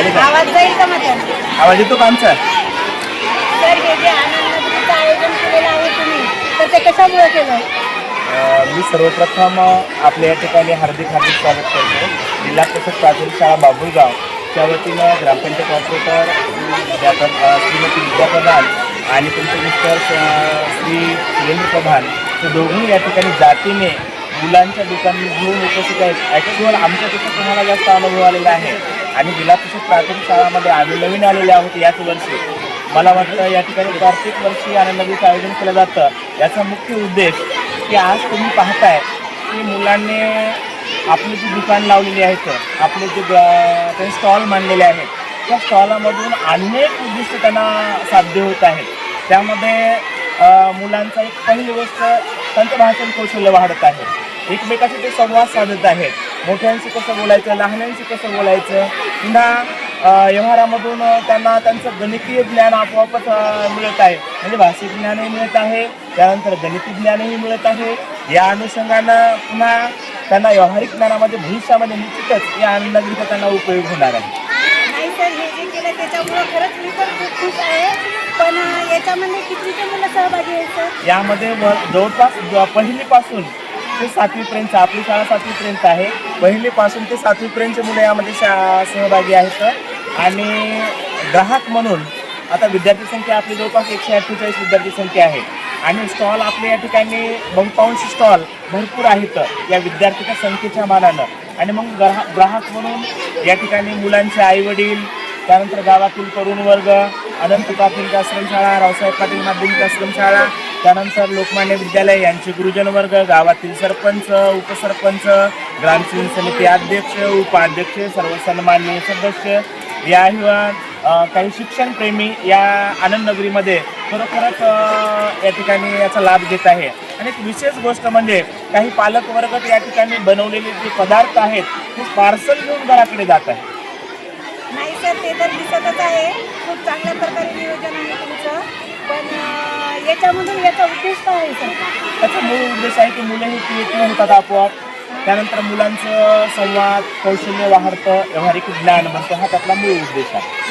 आणि काय? आवाज जाईल का मग आवाज येतो का आमचा? तर हे जे आनंद नगरीचं आयोजन केलेलं आहे तुम्ही तर ते कशामुळे केलं? अ, मी सर्वप्रथम अ, आपल्या या ठिकाणी हार्दिक हार्दिक स्वागत करतो. जिल्हा परिषद प्राथमिक शाळा बाबुळगाव. च्या वतीनं ग्रामपंचायत ऑपरेटर अ, श्रीमती विद्या प्रधान आणि तुमचे मिस्टर अ, श्री सुरेंद्र प्रधान हे दोघंही या ठिकाणी जातीने मुलांच्या दुकानी घेऊन उपस्थित आहेत. ॲक्च्युअल आमच्यापेक्षा तुम्हाला जास्त अनुभव आलेला आहे. आणि जिल्हा परिषद प्राथमिक शाळामध्ये आम्ही नवीन आलेले आहोत याच वर्षी. मला वाटतं या ठिकाणी प्रत्येक वर्षी आनंदवीचं आयोजन केलं जातं. याचा मुख्य उद्देश की आज तुम्ही पाहताय की मुलांनी आपली जी दुकान लावलेली आहेत आपले जे काही स्टॉल मांडलेले आहेत त्या स्टॉलामधून अनेक उद्दिष्ट त्यांना साध्य होत आहेत. त्यामध्ये मुलांचा एक पहिली गोष्ट त्यांचं भाषण कौशल्य वाढत आहे. एकमेकाशी ते संवाद साधत आहेत. मोठ्यांशी कसं बोलायचं लहानांशी कसं बोलायचं? पुन्हा व्यवहारामधून त्यांना त्यांचं गणितीय ज्ञान आपोआपच मिळत आहे. म्हणजे भाषिक ज्ञानही मिळत आहे त्यानंतर गणिती ज्ञानही मिळत आहे. या अनुषंगानं पुन्हा त्यांना व्यावहारिक ज्ञानामध्ये भविष्यामध्ये निश्चितच या आनंदगृहाचा त्यांना उपयोग होणार आहे. नाही सर हे जे केलं त्याच्यामुळं खरंच मी पण खूप खुश आहे. पण याच्यामध्ये कितीचे मुलं सहभागी आहेत सर? यामध्ये जवळपास ज- पहिलीपासून ते सातवीपर्यंत आपली शाळा सातवीपर्यंत आहे. पहिलीपासून ते सातवीपर्यंतचे मुलं यामध्ये शा सहभागी आहेत आणि ग्राहक म्हणून आता विद्यार्थी संख्या आपली जवळपास एकशे अठ्ठेचाळीस विद्यार्थी संख्या आहे. आणि स्टॉल आपले या ठिकाणी बहुतांश स्टॉल भरपूर आहेत या विद्यार्थ्यांच्या संख्येच्या मानानं. आणि मग ग्राहक ग्राहक म्हणून या ठिकाणी मुलांचे आईवडील त्यानंतर गावातील तरुण वर्ग अनंत प्राथमिक आश्रमशाळा रावसाहेब पाटील माध्यमिक आश्रमशाळा त्यानंतर लोकमान्य विद्यालय यांचे गुरुजनवर्ग गावातील सरपंच उपसरपंच ग्रामसेवक समिती अध्यक्ष उपाध्यक्ष सर्व सन्मान्य सदस्य याशिवाय अ, काही शिक्षणप्रेमी या आनंदनगरीमध्ये खरोखरच या ठिकाणी याचा लाभ घेत आहे. आणि एक विशेष गोष्ट म्हणजे काही पालकवर्ग या ठिकाणी बनवलेले जे पदार्थ आहेत ते पार्सल घेऊन घराकडे जात आहे नाही सर ते तर दिसतच आहे. खूप चांगल्या प्रकारे नियोजन आहे. याच्यामधून याचा उद्देश काय आहे सर? त्याचा मूळ उद्देश आहे की मुलं हे क्रिएटिव्ह होतात आपोआप. त्यानंतर मुलांचं संवाद कौशल्य वाढतं व्यावहारिक ज्ञान म्हणतो हा त्यातला मूळ उद्देश आहे.